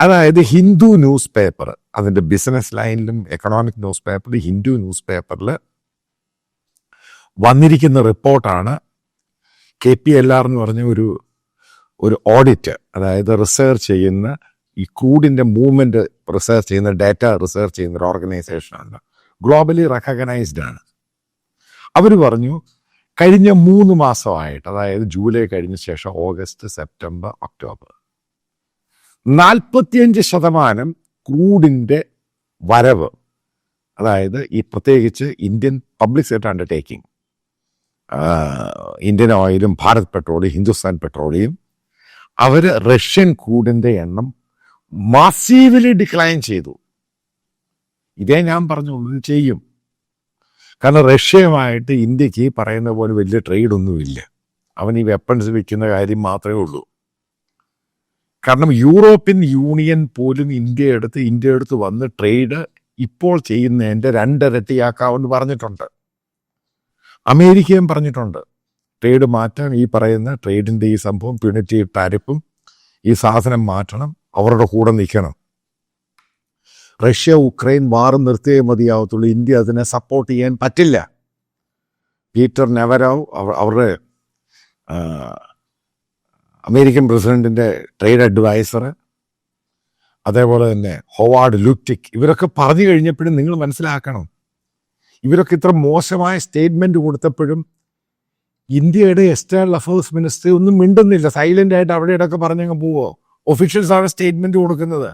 അതായത് Hindu news paper അതിന്റെ business ലൈനിലും എക്കണോമിക് ന്യൂസ് പേപ്പറിൽ ഹിന്ദു ന്യൂസ് പേപ്പറിൽ വന്നിരിക്കുന്ന റിപ്പോർട്ടാണ് കെ പി എൽ ആർ എന്ന് പറഞ്ഞ ഒരു ഒരു ഓഡിറ്റ് അതായത് റിസർച്ച് ചെയ്യുന്ന ഈ കൂടിന്റെ മൂവ്മെന്റ് റിസർച്ച് ചെയ്യുന്ന ഡാറ്റ റിസർച്ച് ചെയ്യുന്ന ഒരു ഓർഗനൈസേഷനാണ്. ഗ്ലോബലി റെക്കഗ്നൈസ്ഡ് ആണ്. അവർ പറഞ്ഞു കഴിഞ്ഞ മൂന്ന് മാസമായിട്ട് അതായത് ജൂലൈ കഴിഞ്ഞ ശേഷം ഓഗസ്റ്റ് സെപ്റ്റംബർ ഒക്ടോബർ നാൽപ്പത്തിയഞ്ച് ശതമാനം ക്രൂഡിന്റെ വരവ്. അതായത് ഈ പ്രത്യേകിച്ച് Indian public sector undertaking Indian ഓയിലും ഭാരത് പെട്രോളിയം ഹിന്ദുസ്ഥാൻ പെട്രോളിയം അവർ റഷ്യൻ ക്രൂഡിന്റെ എണ്ണം മാസീവലി ഡിക്ലൈൻ ചെയ്തു. ഇതേ ഞാൻ പറഞ്ഞു ഒന്നും ചെയ്യും. കാരണം റഷ്യയുമായിട്ട് ഇന്ത്യയ്ക്ക് പറയുന്ന പോലെ വലിയ ട്രേഡ് ഒന്നുമില്ല. അവൻ ഈ വെപ്പൺസ് വിൽക്കുന്ന കാര്യം മാത്രമേ ഉള്ളൂ. കാരണം യൂറോപ്യൻ യൂണിയൻ പോലും ഇന്ത്യ എടുത്ത് ഇന്ത്യ എടുത്ത് വന്ന് ട്രേഡ് ഇപ്പോൾ ചെയ്യുന്നതിന്റെ രണ്ടിരട്ടിയാക്കാമെന്ന് പറഞ്ഞിട്ടുണ്ട്. അമേരിക്കയും പറഞ്ഞിട്ടുണ്ട്. ട്രേഡ് മാറ്റാൻ ഈ പറയുന്ന ട്രേഡിന്റെ ഈ സംഭവം പ്യൂണിറ്റീവ് ടാരിഫും ഈ സാധനം മാറ്റണം അവരുടെ കൂടെ നിൽക്കണം. റഷ്യ ഉക്രൈൻ വാർ നിർത്തിയേ മതിയാവത്തുള്ളൂ. ഇന്ത്യ അതിനെ സപ്പോർട്ട് ചെയ്യാൻ പറ്റില്ല. പീറ്റർ നെവരാവ് അവ- അവരുടെ അമേരിക്കൻ പ്രസിഡന്റിന്റെ ട്രേഡ് അഡ്വൈസർ അതേപോലെ തന്നെ ഹോവാർഡ് ലുറ്റിക് ഇവരൊക്കെ പറഞ്ഞു കഴിഞ്ഞപ്പോഴും നിങ്ങൾ മനസ്സിലാക്കണം. ഇവരൊക്കെ ഇത്ര മോശമായ സ്റ്റേറ്റ്മെന്റ് കൊടുത്തപ്പോഴും ഇന്ത്യയുടെ എക്സ്റ്റേണൽ അഫയേഴ്സ് മിനിസ്റ്റർ ഒന്നും മിണ്ടുന്നില്ല. സൈലന്റ് ആയിട്ട് അവിടെ ഇടയ്ക്ക് പറഞ്ഞങ്ങ് പോവോ. ഒഫീഷ്യൽസ് ആണ് സ്റ്റേറ്റ്മെന്റ് കൊടുക്കുന്നത്.